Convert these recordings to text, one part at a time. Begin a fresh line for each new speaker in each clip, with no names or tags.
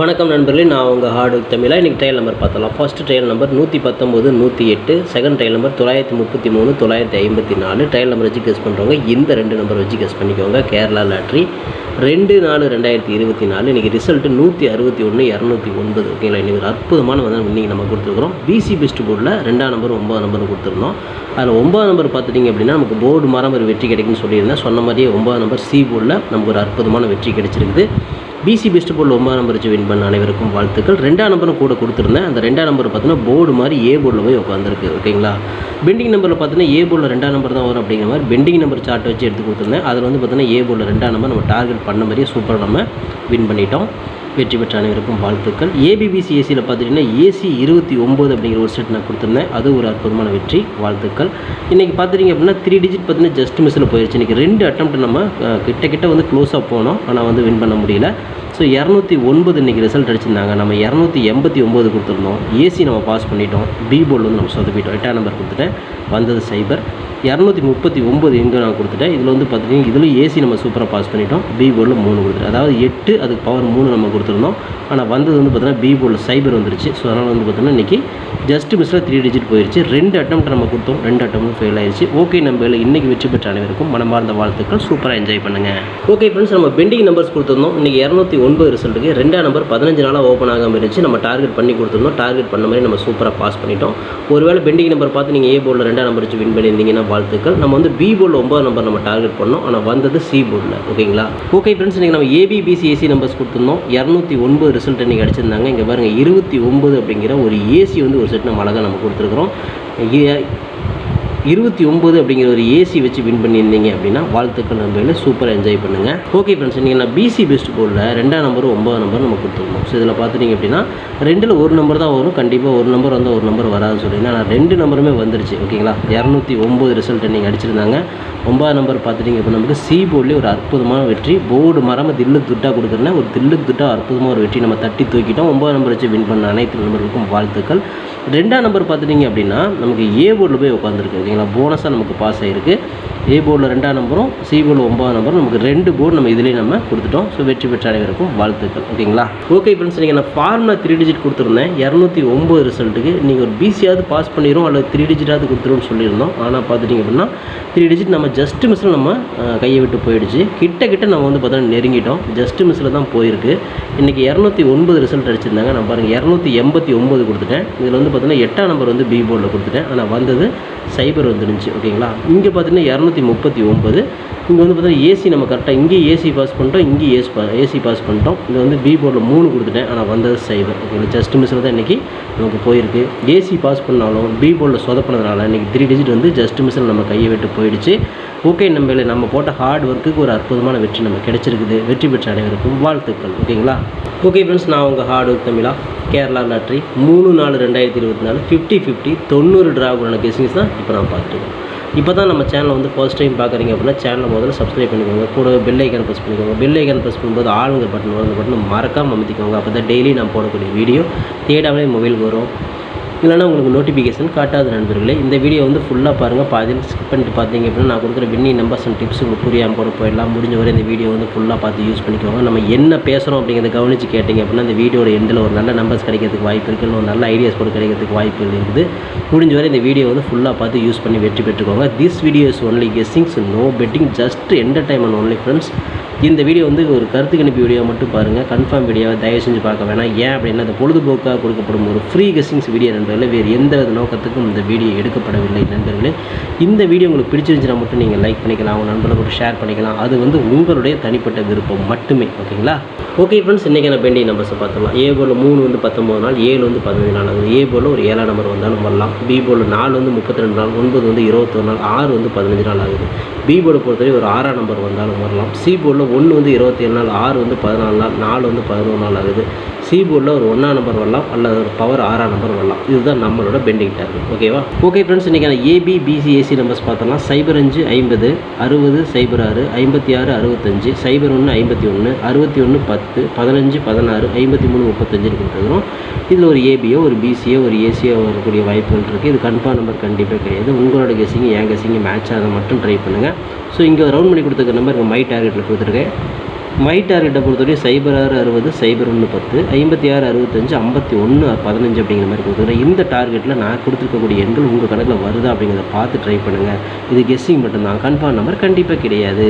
வணக்கம் நண்பர்களே நான் உங்கள் ஹார்டு தமிழா. இன்றைக்கி ட்ரையல் நம்பர் பார்த்தலாம் ஃபர்ஸ்ட் ட்ரையல் நம்பர் நூற்றி பத்தொம்போது நூற்றி எட்டு செகண்ட் ட்ரையல் நம்பர் தொள்ளாயிரத்தி முப்பத்தி மூணு தொள்ளாயிரத்தி ஐம்பத்தி நாலு ட்ரையல் நம்பர் வச்சு கெஸ் பண்ணுறவங்க இந்த ரெண்டு நம்பர் வச்சு கெஸ் பண்ணிக்கோங்க. கேரளா லாட்ரி ரெண்டு நாலு ரெண்டாயிரத்தி இருபத்தி நாலு இன்றைக்கி ரிசல்ட்டு நூற்றி அறுபத்தி ஒன்று இரநூத்தி ஒன்பது ஓகேங்களா இன்றைக்கி ஒரு அற்புதமான வந்து இன்றைக்கி நம்ம கொடுத்துருக்குறோம். பிசி பெஸ்ட் போர்டில் ரெண்டாம் நம்பர் ஒம்பது நம்பர் கொடுத்துருந்தோம். அதில் ஒம்பது நம்பர் பார்த்துட்டிங்க அப்படின்னா நமக்கு போர்டு மரம் ஒரு வெற்றி கிடைக்குன்னு சொல்லியிருந்தேன். சொன்ன மாதிரியே ஒம்பது நம்பர் சி போர்டில் நமக்கு ஒரு அற்புதமான வெற்றி கிடைச்சிருக்குது. பிசி பெஸ்ட் போர்டில் ஒன்பதாம் நம்பர் வச்சு வின் பண்ண அனைவருக்கும் வாழ்த்துக்கள். ரெண்டாம் நம்பரும் கூட கொடுத்துருந்தேன். அந்த ரெண்டாம் நம்பர் பார்த்தீங்கன்னா போர்டு மாதிரி ஏ போர்டில் போய் உட்காந்துருக்கு ஓகேங்களா? பெண்டிங் நம்பரில் பார்த்தீங்கன்னா ஏ போர்டில் ரெண்டாம் நம்பர் தான் வரும் அப்படிங்கிற மாதிரி பெண்டிங் நம்பர் சார்ட் வச்சு எடுத்து கொடுத்துருந்தேன். அதில் வந்து பார்த்தீங்கன்னா ஏ போர்டில் ரெண்டாம் நம்பர் நம்ம டார்கெட் பண்ண மாதிரியே சூப்பராக நம்ம வின் பண்ணிட்டோம். வெற்றி பெற்ற அனைவருக்கும் வாழ்த்துக்கள். ஏபிபிசி ஏசியில் பார்த்துட்டிங்கன்னா ஏசி இருபத்தி ஒம்பது அப்படிங்கிற ஒரு செட் நான் கொடுத்துருந்தேன். அது ஒரு அற்புதமான வெற்றி. வாழ்த்துக்கள். இன்றைக்கி பார்த்துட்டிங்க அப்படின்னா த்ரீ டிஜிட் பார்த்தீங்கன்னா ஜஸ்ட் மிஸ்ஸில் போயிடுச்சு இன்றைக்கி ரெண்டு அட்டம் நம்ம கிட்ட கிட்ட வந்து க்ளோஸாக போனோம். ஆனால் வந்து வின் பண்ண முடியல. ஸோ இரநூத்தி ஒன்பது இன்றைக்கி ரிசல்ட் அடிச்சிருந்தாங்க. நம்ம இரநூத்தி எண்பத்தி ஒம்பது கொடுத்துருந்தோம். ஏசி நம்ம பாஸ் பண்ணிட்டோம். பி போர்டு வந்து நம்ம சொதப்பிட்டோம். எட்டாம் நம்பர் கொடுத்துட்டேன் வந்தது சைபர் இரநூத்தி முப்பத்தி ஒம்பது இங்கு நான் கொடுத்துட்டேன். இதில் வந்து பார்த்துட்டிங்கன்னா இதில் ஏசி நம்ம சூப்பராக பாஸ் பண்ணிட்டோம். பி போர்டில் மூணு கொடுத்துட்டேன் அதாவது எட்டு அதுக்கு பவர் மூணு நம்ம கொடுத்துருந்தோம். ஆனால் வந்தது வந்து பார்த்தீங்கன்னா பி போர்டில் சைபர் வந்துருச்சு. ஸோ அதனால் வந்து பார்த்தீங்கன்னா இன்றைக்கி ஜஸ்ட் மிஸ்ஸில் த்ரீ டிஜிட் போயிடுச்சு ரெண்டு அட்டம் நம்ம கொடுத்தோம். ரெண்டு அட்டமும் ஃபெயில் ஆயிடுச்சு ஓகே நம்பரில் இன்றைக்கி வெற்றி பெற்ற அனைவருக்கும் மனமார்ந்த வாழ்த்துக்கள். சூப்பராக என்ஜாய் பண்ணுங்கள் ஓகே ஃப்ரெண்ட்ஸ் நம்ம பெண்டிங் நம்பர்ஸ் கொடுத்துருந்தோம். இன்றைக்கி இரநூத்தி ஒன்பது ரிசல்ட்டுக்கு ரெண்டாம் நம்பர் பதினஞ்சு நாளாக ஓப்பன் ஆகாமல் இருந்துச்சு. நம்ம டார்கெட் பண்ணி கொடுத்துருந்தோம். டார்கெட் பண்ண மாதிரி நம்ம சூப்பராக பாஸ் பண்ணிட்டோம். ஒருவேளை பெண்டிங் நம்பர் பார்த்து நீங்கள் ஏ போர்டில் ரெண்டாம் நம்பர் வச்சு வின் பண்ணியிருந்தீங்கன்னா வாழ்த்துக்கள். நம்ம வந்து பி போர்டில் ஒன்பது நம்பர் நம்ம டார்கெட் பண்ணோம். ஆனால் வந்தது சி போர்டில் ஓகேங்களா? ஓகே ஃப்ரெண்ட்ஸ் இன்றைக்கி நம்ம ஏபிபிசி ஏசி நம்பர்ஸ் கொடுத்துருந்தோம். இரநூத்தி ஒன்பது ரிசல்ட் இன்றைக்கி அடிச்சிருந்தாங்க. இங்கே பாருங்கள் இருபத்தி ஒம்பது அப்படிங்கிற ஒரு ஏசி வந்து ஒரு செட் நம்ம அழகாக நம்ம கொடுத்துருக்குறோம். இருபத்தி ஒம்பது அப்படிங்கிற ஒரு ஏசி வச்சு வின் பண்ணியிருந்தீங்க அப்படின்னா வாழ்த்துக்கள் நம்பையில் சூப்பராக என்ஜாய் பண்ணுங்கள் ஓகே ஃப்ரெண்ட்ஸ் நீங்கள் நான் பிசி பெஸ்ட் போர்டில் ரெண்டாம் நம்பர் ஒம்பது நம்பர் நம்ம கொடுத்துருந்தோம். ஸோ இதில் பார்த்துட்டிங்க அப்படின்னா ரெண்டில் ஒரு நம்பர் தான் வரும். கண்டிப்பாக ஒரு நம்பர் வந்து ஒரு நம்பர் வராதுன்னு சொல்லி. நான் ரெண்டு நம்பருமே வந்துருச்சு. ஓகேங்களா இரநூத்தி ஒம்பது ரிசல்ட் நீங்கள் அடிச்சிருந்தாங்க. ஒன்பதாம் நம்பர் பார்த்துட்டிங்க அப்படின்னா நமக்கு சி போர்ட்லேயே ஒரு அற்புதமான வெற்றி. போர்டு மரம தில்லு துட்டாக கொடுக்குறேன் ஒரு தில்லு துட்டா அற்புதமாக ஒரு வெற்றி நம்ம தட்டி தூக்கிட்டோம். ஒம்பது நம்பர் வச்சு வின் பண்ண அனைத்து நம்பர்களுக்கும் வாழ்த்துக்கள். ரெண்டாம் நம்பர் பார்த்துட்டிங்க அப்படின்னா நமக்கு ஏ போர்டில் போய் உட்காந்துருக்கு ஓகேங்களா போனஸாக நமக்கு பாஸ் ஆகிருக்கு ஏ போர்டில் ரெண்டாம் நம்பரும் சி போர்டில் ஒன்பதாம் நம்பரும் நமக்கு ரெண்டு போர்டு நம்ம இதுலேயும் நம்ம கொடுத்துட்டோம். ஸோ வெற்றி பெற்ற அனைவருக்கும் வாழ்த்துக்கள். ஓகேங்களா ஓகே ஃப்ரெண்ட்ஸ் நீங்கள் நான் ஃபார்மில் த்ரீ டிஜிட் கொடுத்துருந்தேன். இரநூத்தி ஒம்பது ரிசல்ட்டுக்கு நீங்கள் ஒரு பிசியாவது பாஸ் பண்ணிடும் அல்லது த்ரீ டிஜிட்டாவது கொடுத்துருன்னு சொல்லியிருந்தோம். ஆனால் பார்த்துட்டிங்க அப்படின்னா த்ரீ டிஜிட் நம்ம ஜஸ்ட் மிஸ்ஸில் நம்ம கையை விட்டு போயிடுச்சு. கிட்ட கிட்ட நம்ம வந்து பார்த்தோன்னா நெருங்கிட்டோம். ஜஸ்ட் மிஸ்ஸில் தான் போயிருக்கு. இன்றைக்கி இரநூத்தி ஒன்பது ரிசல்ட் அடிச்சிருந்தாங்க. நான் பாருங்கள் இரநூத்தி எண்பத்தி ஒம்பது கொடுத்துட்டேன். இதில் வந்து பார்த்தீங்கன்னா எட்டாம் நம்பர் வந்து பி போர்டில் கொடுத்துட்டேன். ஆனால் வந்தது சைபர் வந்துருந்துச்சு ஓகேங்களா? இங்கே பார்த்தீங்கன்னா இரநூத்தி முப்பத்தி ஒம்பது இங்கே வந்து பார்த்தீங்கன்னா ஏசி நம்ம கரெக்டாக இங்கே ஏசி பாஸ் பண்ணிட்டோம் இங்கே ஏசி பா ஏசி பாஸ் பண்ணிட்டோம். இங்கே வந்து பி போர்டில் மூணு கொடுத்துட்டேன் ஆனால் வந்தது சைவர் ஓகேங்களா? ஜஸ்ட் மிஸ்ஸில் தான் இன்றைக்கி நமக்கு போயிருக்கு. ஏசி பாஸ் பண்ணாலும் பி போர்டில் சொதப்பினதுனால இன்றைக்கி த்ரீ டிஜிட் வந்து ஜஸ்ட் மிஸ்ஸில் நம்ம கையை விட்டு போயிடுச்சு. ஓகே நம்பியில் நம்ம போட்ட ஹார்ட் ஒர்க்குக்கு ஒரு அற்புதமான வெற்றி நம்ம கிடைச்சிருக்குது. வெற்றி பெற்ற அனைவருக்கும் வாழ்த்துக்கள் ஓகேங்களா? ஓகே ஃப்ரெண்ட்ஸ் நான் உங்கள் ஹார்ட் ஒர்க் தமிழா கேரளா லாட்ரி மூணு நாலு ரெண்டாயிரத்தி இருபத்தி நாலு ஃபிஃப்டி ஃபிஃப்டி தொண்ணூறு டிராகுலான கெஸிங்ஸ் தான் இப்போ நான் பார்த்துருக்கேன். இப்போ தான் நம்ம சேனலை வந்து ஃபர்ஸ்ட் டைம் பார்க்குறீங்க அப்படின்னா சேனலை முதல்ல சப்ஸ்கிரைப் பண்ணிக்கோங்க. கூட பெல் ஐக்கன் ப்ரெஸ் பண்ணிக்கோங்க. பெல் ஐக்கன் ப்ரெஸ் பண்ணும்போது ஆளுங்க பட்டன் வரும் அந்த பட்டன் மறக்காமல் அமைத்திக்கோங்க. அப்போ தான் டெய்லி நான் போடக்கூடிய வீடியோ தேடாமலே மொபைலுக்கு வரும். இல்லைனா உங்களுக்கு நோட்டிஃபிகேஷன் காட்டாத நண்பர்களே இந்த வீடியோ வந்து ஃபுல்லாக பாருங்கள் பாதியில் ஸ்கிப் பண்ணிட்டு பார்த்தீங்க அப்படின்னா நான் கொடுக்குற வின்னி நம்பர்ஸ் அண்ட் டிப்ஸ் உங்களுக்கு புரியாமல் கூட போயிடலாம். முடிஞ்ச வரை இந்த வீடியோ வந்து ஃபுல்லாக பார்த்து யூஸ் பண்ணிக்கோங்க. நம்ம என்ன பேசுகிறோம் அப்படிங்கிறத கவனித்து கேட்டிங்க அப்படின்னா இந்த வீடியோட எண்டில் ஒரு நல்ல நம்பர்ஸ் கிடைக்கிறதுக்கு வாய்ப்பு இருக்குது இல்லை ஒரு நல்ல ஐடியாஸ் கூட கிடைக்கிறதுக்கு வாய்ப்பு இருக்குது. முடிஞ்ச வரை இந்த வீடியோ வந்து ஃபுல்லாக பார்த்து யூஸ் பண்ணி வெற்றி பெற்றுக்கோங்க. This video is only guessings no betting just entertainment only friends இந்த வீடியோ வந்து ஒரு கருத்து கணிப்பு வீடியோ மட்டும் பாருங்கள் கன்ஃபார்ம் வீடியோவை தயவு செஞ்சு பார்க்க வேணாம். ஏன் அப்படின்னா அந்த பொழுதுபோக்காக கொடுக்கப்படும் ஒரு ஃப்ரீ கெஸ்டிங்ஸ் வீடியோ நண்பர்களே வேறு எந்த வித நோக்கத்துக்கும் இந்த வீடியோ எடுக்கப்படவில்லை நண்பர்களே. இந்த வீடியோ உங்களுக்கு பிடிச்சிருந்துச்சுன்னா மட்டும் நீங்கள் லைக் பண்ணிக்கலாம் உங்கள் நண்பர்களோட ஷேர் பண்ணிக்கலாம். அது வந்து உங்களுடைய தனிப்பட்ட விருப்பம் மட்டுமே ஓகேங்களா? ஓகே ஃப்ரெண்ட்ஸ் இன்றைக்கான பெண்டிங் நம்பர்ஸை பார்த்துக்கலாம் ஏ போல் மூணு வந்து பத்தொம்பது நாள் ஏழு வந்து பதினஞ்சு நாள். ஆகுது ஏ போல் ஒரு ஏழாம் நம்பர் வந்தாலும் வரலாம். பி போல் நாலு வந்து முப்பத்தி ரெண்டு நாள் ஒன்பது வந்து இருபத்தொரு நாள் ஆறு வந்து பதினஞ்சு நாள் ஆகுது. பி போர்டை பொறுத்தவரை ஒரு ஆறாம் நம்பர் வந்தாலும் வரலாம். சி போர்டில் ஒன்று வந்து இருபத்தி ஏழு நாள் ஆறு வந்து பதினாலு நாள் நாலு வந்து பதினோரு நாள் ஆகுது. சி போர்டில் ஒரு ஒன்றாம் நம்பர் வரலாம் அல்லது ஒரு பவர் ஆறாம் நம்பர் வரலாம். இதுதான் நம்மளோட பெண்டிங் டார்கெட் ஓகேவா ஓகே ஃப்ரெண்ட்ஸ் இன்றைக்கான ஏபி பிசி ஏசி நம்பர்ஸ் பார்த்தோம்னா சைபர் அஞ்சு ஐம்பது அறுபது சைபர் ஆறு ஐம்பத்தி ஆறு அறுபத்தஞ்சு சைபர் ஒன்று ஐம்பத்தி ஒன்று அறுபத்தி ஒன்று பத்து பதினஞ்சு பதினாறு ஐம்பத்தி மூணு முப்பத்தஞ்சுன்னு கொடுத்துருக்குறோம். இதில் ஒரு ஏபியோ ஒரு பிசியோ ஒரு ஏசியோ வரக்கூடிய வாய்ப்புகள் இருக்குது இது கன்ஃபார்ம் நம்பர் கண்டிப்பாக கிடையாது. உங்களோட கெஸிங் என் கெஸிங் மேட்ச் அதை மட்டும் ட்ரை பண்ணுங்கள் ஸோ இங்கே ரவுண்ட் பண்ணி கொடுத்துருக்க நம்பர் இங்கே மை டார்கெட்டில் கொடுத்துருக்கேன். மை டார்கெட்டை பொறுத்தவரைக்கும் சைபர் ஆறு அறுபது சைபர் ஒன்று பத்து ஐம்பத்தி ஆறு அறுபத்தஞ்சு ஐம்பத்தி ஒன்று பதினஞ்சு அப்படிங்கிற மாதிரி கொடுத்துருக்கேன். இந்த டார்கெட்டில் நான் கொடுத்துருக்கக்கூடிய எண்கள் உங்கள் கணக்கில் வருதா அப்படிங்கிறத பார்த்து ட்ரை பண்ணுங்கள் இது கெஸ்ஸிங் மட்டும்தான். கன்ஃபார்ம் நம்பர் கண்டிப்பாக கிடையாது.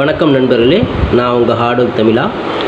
வணக்கம் நண்பர்களே. நான் உங்கள் ஹார்ட் ஒர்க் தமிழா.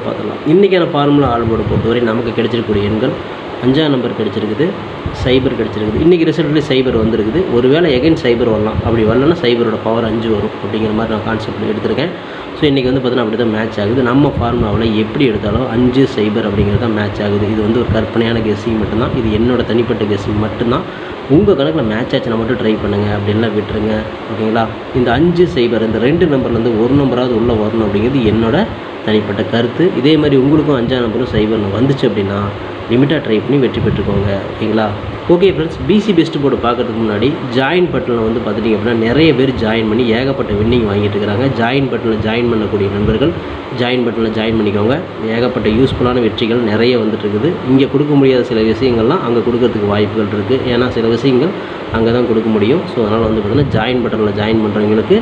போர்டை பார்த்துடலாம். இன்றைக்கான ஃபார்முலா ஆல்போர்டு பொறுத்தவரை நமக்கு கிடைச்சிருக்கக்கூடிய எண்கள் அஞ்சாம் நம்பர் கிடச்சிருக்குது சைபர் கிடச்சிருக்குது. இன்றைக்கி ரிசல்ட்லேயே சைபர் வந்திருக்குது. ஒருவேளை எகைன் சைபர் வரலாம். அப்படி வரலன்னா சைபரோட பவர் அஞ்சு வரும் அப்படிங்கிற மாதிரி நான் கான்செப்ட் எடுத்திருக்கேன். ஸோ இன்றைக்கி வந்து பார்த்தீங்கன்னா அப்படி தான் மேட்ச் ஆகுது. நம்ம ஃபார்முலாவில் எப்படி எடுத்தாலும் அஞ்சு சைபர் அப்படிங்கிறது தான் மேட்ச் ஆகுது. இது வந்து ஒரு கற்பனையான கெஸ்ஸிங் மட்டும்தான். இது என்னோட தனிப்பட்ட கெஸ்ஸிங் மட்டும்தான். உங்கள் கணக்கில் மேட்ச் ஆச்சுன்னா மட்டும் ட்ரை பண்ணுங்கள் அப்படின்லாம் விட்டுருங்க. ஓகேங்களா? இந்த அஞ்சு சைபர் இந்த ரெண்டு நம்பர்லேருந்து ஒரு நம்பராவது உள்ளே வரணும் அப்படிங்கிறது என்னோட தனிப்பட்ட கருத்து. இதே மாதிரி உங்களுக்கும் அஞ்சாம் நம்பரும் சைபர் வந்துச்சு அப்படின்னா லிமிட்டாக ட்ரை பண்ணி வெற்றி பெற்றுக்கோங்க. ஓகேங்களா? Okay friends BC best board பார்க்கறதுக்கு முன்னாடி ஜாயின் பட்டனில் வந்து பார்த்துட்டிங்க அப்படின்னா நிறைய பேர் ஜாயின் பண்ணி ஏகப்பட்ட வின்னிங் வாங்கிட்டு இருக்கிறாங்க ஜாயின் பட்டனில் ஜாயின் பண்ணக்கூடிய நண்பர்கள் ஜாயின் பட்டனில் ஜாயின் பண்ணிக்கோங்க. ஏகப்பட்ட யூஸ்ஃபுல்லான வெற்றிகள் நிறைய வந்துட்டு இருக்குது. இங்கே கொடுக்க முடியாத சில விஷயங்கள்லாம் அங்கே கொடுக்கறதுக்கு வாய்ப்புகள் இருக்குது ஏன்னா சில விஷயங்கள் அங்கே தான் கொடுக்க முடியும். ஸோ அதனால் வந்து பார்த்திங்கன்னா ஜாயின் பட்டனில் ஜாயின் பண்ணுறவங்களுக்கு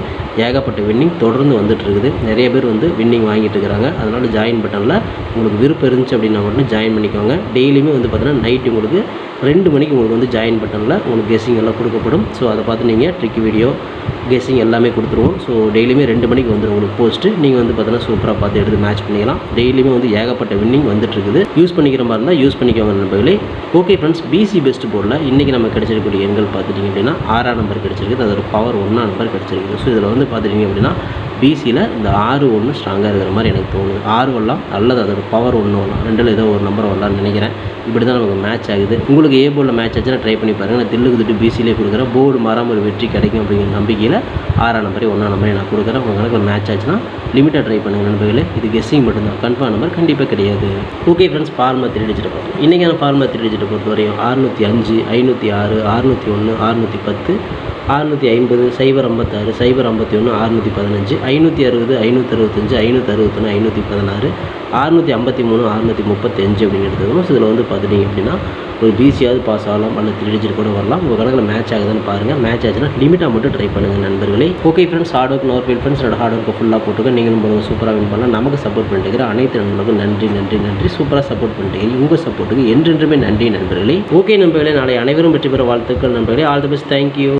ஏகப்பட்ட வின்னிங் தொடர்ந்து வந்துட்டு இருக்குது. நிறைய பேர் வந்து வின்னிங் வாங்கிட்டு இருக்கிறாங்க. அதனால் ஜாயின் பட்டனில் உங்களுக்கு விருப்பம் இருந்துச்சு அப்படின்னா மட்டும் ஜாயின் பண்ணிக்கோங்க. டெய்லியுமே வந்து பார்த்திங்கன்னா நைட்டு உங்களுக்கு ரெண்டு மணிக்கு உங்களுக்கு வந்து ஜாயின் பட்டனில் உங்களுக்கு கெஸிங் எல்லாம் கொடுக்கப்படும். ஸோ அதை பார்த்து நீங்கள் ட்ரிக் வீடியோ கெஸிங் எல்லாமே கொடுத்துருவோம். ஸோ டெய்லியுமே ரெண்டு மணிக்கு வந்துடும் உங்களுக்கு போஸ்ட்டு நீங்கள் வந்து பார்த்தீங்கன்னா சூப்பராக பார்த்து எடுத்து மேட்ச் பண்ணிக்கலாம். டெய்லியுமே வந்து ஏகப்பட்ட வின்னிங் வந்துட்டு இருக்குது யூஸ் பண்ணிக்கிற மாதிரி இருந்தால் யூஸ் பண்ணிக்கோங்க நண்பர்களே. ஓகே ஃப்ரெண்ட்ஸ் பிசி பெஸ்ட் போர்டில் இன்றைக்கி நம்ம கிடைச்சிருக்கக்கூடிய எண்கள் பார்த்துட்டிங்க அப்படின்னா ஆறாம் நம்பர் கிடச்சிருக்குது. அதோட பவர் ஒன்றா நம்பர் கிடச்சிருக்குது. ஸோ இதில் வந்து பார்த்துட்டிங்க அப்படின்னா பிசியில் இந்த ஆறு ஒன்று ஸ்ட்ராங்காக இருக்கிற மாதிரி எனக்கு தோணுது. ஆறு வரலாம் அல்லது அதோட பவர் ஒன்று வரலாம். ரெண்டில் ஏதோ ஒரு நம்பர் வரலாம்னு நினைக்கிறேன். இப்படி தான் நமக்கு மேட்ச் ஆகுது. உங்களுக்கு ஏ போர்டில் மேட்ச் ஆச்சுன்னா ட்ரை பண்ணி பாருங்கள் நான் தில்லுக்கு திட்டு பிசிலே கொடுக்குறேன். போர்டு மாறாமல் ஒரு வெற்றி கிடைக்கும் அப்படிங்கிற நம்பிக்கையில் ஆறாம் நம்பரே ஒன்றாம் நம்பரே நான் கொடுக்குறேன். உங்கள் கணக்கில் மேட்ச் ஆச்சுன்னா லிமிட்டாக ட்ரை பண்ணுங்கள் நண்பர்களே. இது கெஸ்ஸிங் மட்டும்தான். கன்ஃபார்ம் நம்பர் கண்டிப்பாக கிடையாது. ஓகே ஃப்ரெண்ட்ஸ் ஃபார்மா த்ரீ டிஜிட்டை பார்த்தோம் இன்றைக்கான ஃபார்மா த்ரீ டிஜிட்டை பொறுத்த வரையும் அறுநூற்றி அஞ்சு ஐநூற்றி ஆறு அறுநூற்றி ஒன்று அறுநூற்றி பத்து அறுநூற்றி ஐம்பது சைபர் ஐம்பத்தாறு சைபர் ஐம்பத்தி ஒன்று அறுநூற்றி பதினஞ்சு ஐநூற்றி அறுபது ஐநூற்றி அறுபத்தஞ்சு ஐநூற்றி அறுபத்தொன்று ஐநூற்றி பதினாறு அறுநூற்றி ஐம்பத்தி மூணு அறுநூற்றி முப்பத்தஞ்சு அப்படின்னு வரும் ஸோ இதில் வந்து பார்த்துட்டிங்க அப்படின்னா ஒரு பிசியாவது பாஸ் ஆகலாம் அல்லது த்ரீ கூட வரலாம். உங்கள் கணக்கில் மேட்ச் ஆகுதுன்னு பாருங்கள் மேட்ச் ஆச்சுன்னா லிமிட்டாக மட்டும் ட்ரை பண்ணுங்கள் நண்பர்களே. Okay friends hard work nor feel friends hard work ஃபுல்லாக போட்டுக்க நீங்களும் போடுங்க சூப்பராக வின் பண்ணலாம். நமக்கு சப்போர்ட் பண்ணிட்டு அனைத்து நண்பர்களுக்கும் நன்றி நன்றி நன்றி. சூப்பராக சப்போர்ட் பண்ணிட்டு உங்கள் சப்போர்ட்டுக்கு என்றென்றுமே நன்றி நண்பர்களே. ஓகே நண்பர்களே நாளை அனைவரும் வெற்றி பெற வாழ்த்துக்கள் நண்பர்களே. All the best thank you